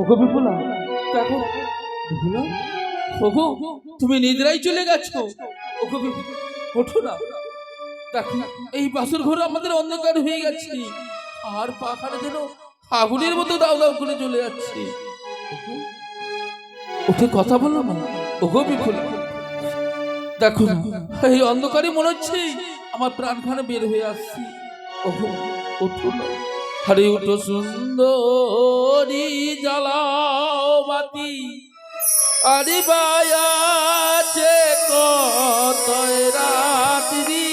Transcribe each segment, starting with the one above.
ওগো বিপুলা দেখো বিপুলা ওগো তুমি নিদ্রাই চলে গেছো। ওগো ওঠো না। দেখো এই বাসর ঘর আমাদের অন্ধকার হয়ে গেছে। আর পাখাটা যেন আগুনের মতো দাও দাও করে চলে যাচ্ছে। ওগো, উঠে কথা বলো না। ওগো বিপুলা দেখো এই অন্ধকারে মনে হচ্ছে আমার প্রাণখানে বের হয়ে আসছি। ওগো ওঠো না। হরে উঠো সুন্দরী জ্বালাও বাতি আরে বায়াছে কত রাত্রি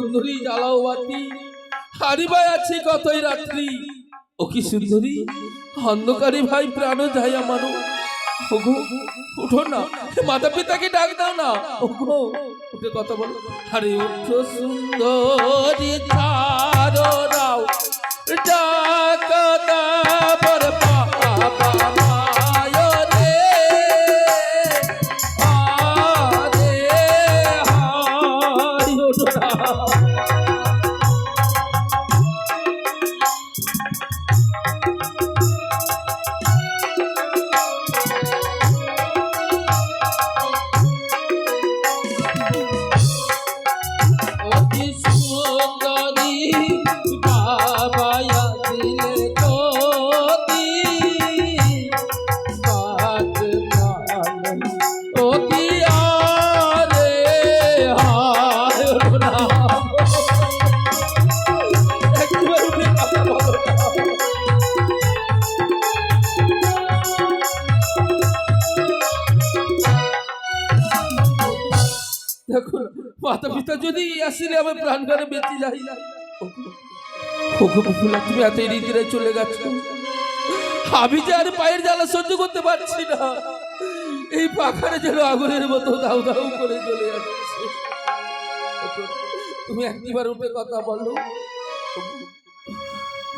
সুন্দরী জ্বালাও বাতি হারিবাই আছে কতই রাত্রি। ও কি সুন্দরী? অন্ধকারী ভাই প্রাণ যায় আমারও। ওগো, উঠো না। মাতা পিতাকে ডাক দাও না। ওগো, উঠে কথা বলো। আরে উঠো সুন্দরী, ছাড়ো দাও ডাক দাবার দেখো মাতা পিতা যদি আসলে আমার প্রাণ ঘরে বেঁচে যাই ফুলা তুমি এত রীতিরে চলে গেছো। আমি যে আর পায়ের জ্বালা সহ্য করতে পারছি না। এই পাখারে যেন আগুনের মতো দাউ দাউ করে চলে যাচ্ছে। তুমি উঠে কথা বলো।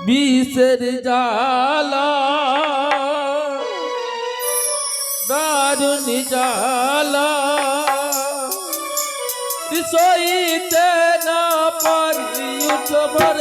বিষের জ্বালা, দারুণ জ্বালা সইতে না পারি উঠবর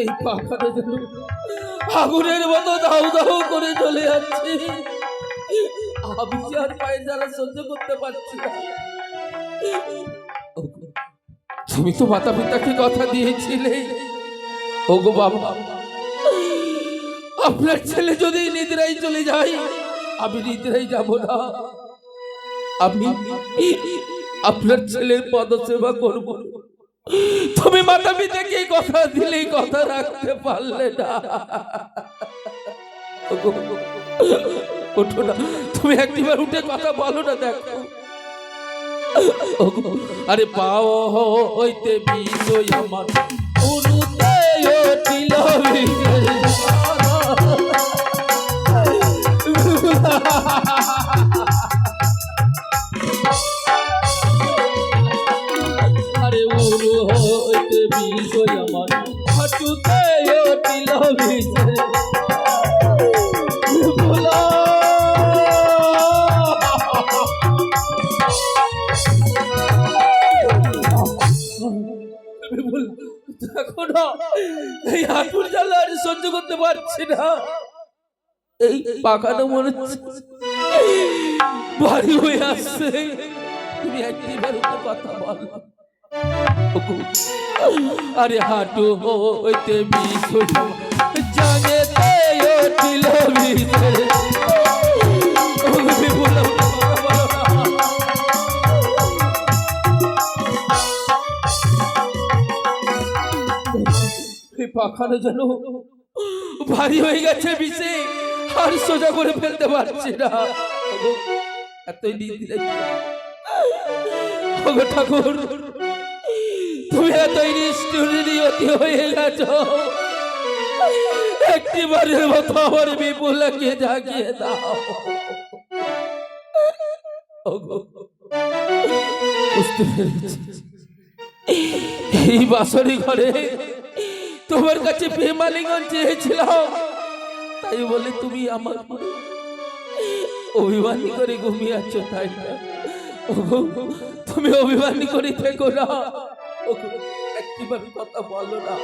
এই পাখাটা যেন আগুনের মতো দাউ দাউ করে চলে যাচ্ছে। আমি যে আর পায়ের জ্বালা সহ্য করতে পারছি তুমি তো মাতা পিতাকে কথা দিয়েছিলে। ওগো বাবা, আপনার ছেলে যদি নিদ্রাই চলে যায়, আমি নিদ্রাই যাব না। আমি আপনার ছেলের পদসেবা করব। তুমি মাতা পিতাকে কথা দিলে কথা রাখতে পারলে না। ওঠো না, তুমি একবার উঠে কথা বলো না, দেখো। আরে পাও হইতে বিষয় আমার। বিষয়। দেখো না এই হাঁটুর জ্বালা আর সহ্য করতে পারছি না। এই পাখাটা মনে ভারী হয়ে আসছে। তুমি একটিবার কথা বলো। আরে হাঁটু হইতে বিষ জানে ছিল। ভিতরে পাখানো যেন ভারী হয়ে গেছে বিষে। আর সোজা করে ফেলতে পারছি না। এতই ওগো ঠাকুর, তুমি এতই নিষ্ঠুর নিয়তি হয়ে গেছ। একটি বারের মতো আমার বিপুলকে জাগিয়ে দাও। এই বাসরি ঘরে তোমার কাছে প্রেমালিঙ্গন চেয়েছিলাম। তাই বলে তুমি আমার অভিমানী করে ঘুমিয়ে আছো, তাই তুমি অভিমানী করে থেকো না। কথা বলো না।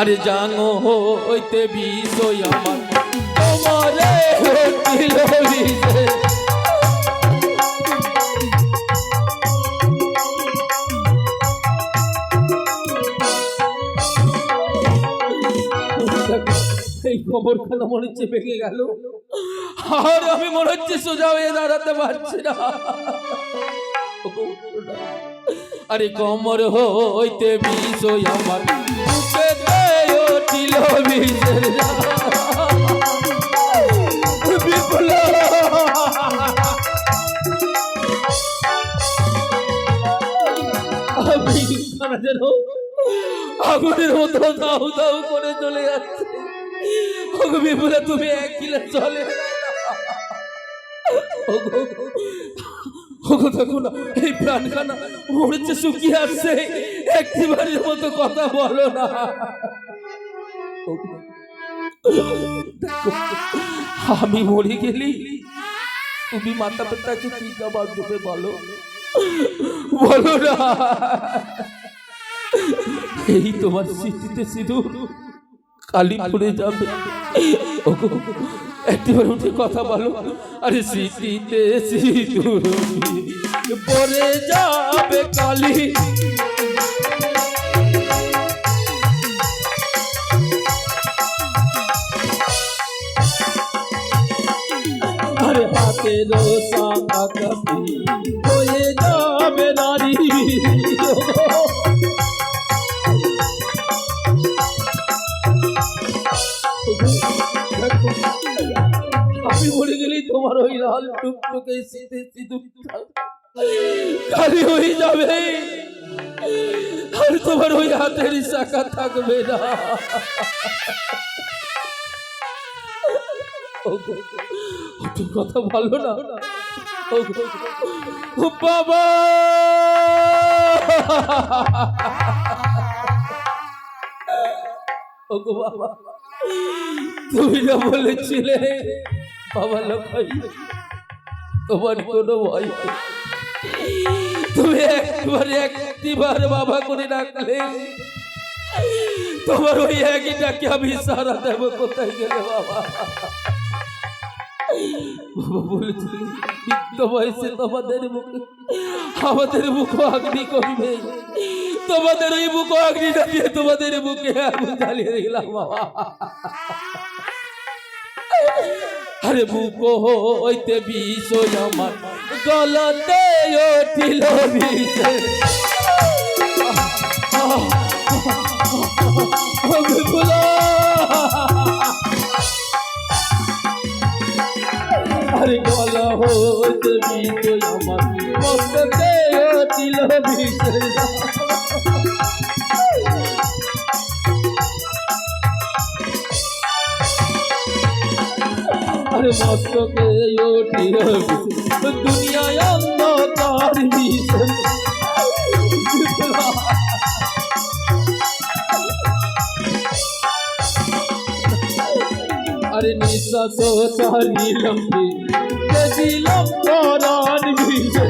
আরে জানো, হইতে বিষয় আমার। তোমারে এই কবরখানা মনে হচ্ছে ভেঙে গেল। আর, আমি মনে হচ্ছে সোজা হয়ে দাঁড়াতে পারছি না। আরে, কমর হইতে বিষয় আমার। উঠিল বিষের আগুনের মতো দাউ দাউ করে চলে যাচ্ছে। ওগো তুমি এক চলে ওগো দেখো না, এই প্রাণখানা শুকিয়ে আসছে। মতো কথা বলো না। আমি মরে গেলি, তুমি মাতা পিতাকে কি জবাব দেবে বলো? বলো না। এই তোমার স্মৃতিতে সিঁদুর কালি পড়ে যাবে। ওগো, একটিবার উঠে কথা বলো। আরে স্মৃতিতে সিঁদুর পরে যাবে কালি। আরে হাতে রোসা কাপি হয়ে যাবে নারী। আমি মরে তোমার ওই লাল টুকটুকে শীতে খালি হয়ে যাবে। আর তোমার ওই হাতের শাখা থাকবে না। কথা বলো না। বাবা! তুমি না বলেছিলে। বাবা লখাই তোমার কোনো ভয় তুমি একবার একটিবার বাবা করে রাখলে তোমার ওই একইটাকে আমি সারা দেবো। কোথায় গেলে বাবা? বাবা বলেছিল তোমাদের মুখে, আমাদের মুখ অগ্নি করবে। তোমাদের ওই মুখ অগ্নিটা দিয়ে তোমাদের মুখে আগুন জ্বালিয়ে দিলাম বাবা। আরে বুক হইতে বিষ আমার। গলতে উঠিল বিষ বিপুলা আরে গলা হইতে বিষ আমার। মস্তকে উঠিল বিষ আমার মস্তকে ওঠে দুনিয়ায় অন্ধকার ভীষণ আরে নিঃশ্বাস নিলাম দিলাম পরাণ ভীষণ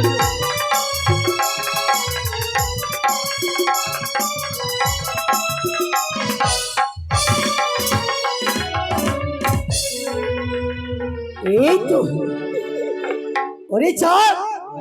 তো। ওরে চাঁদ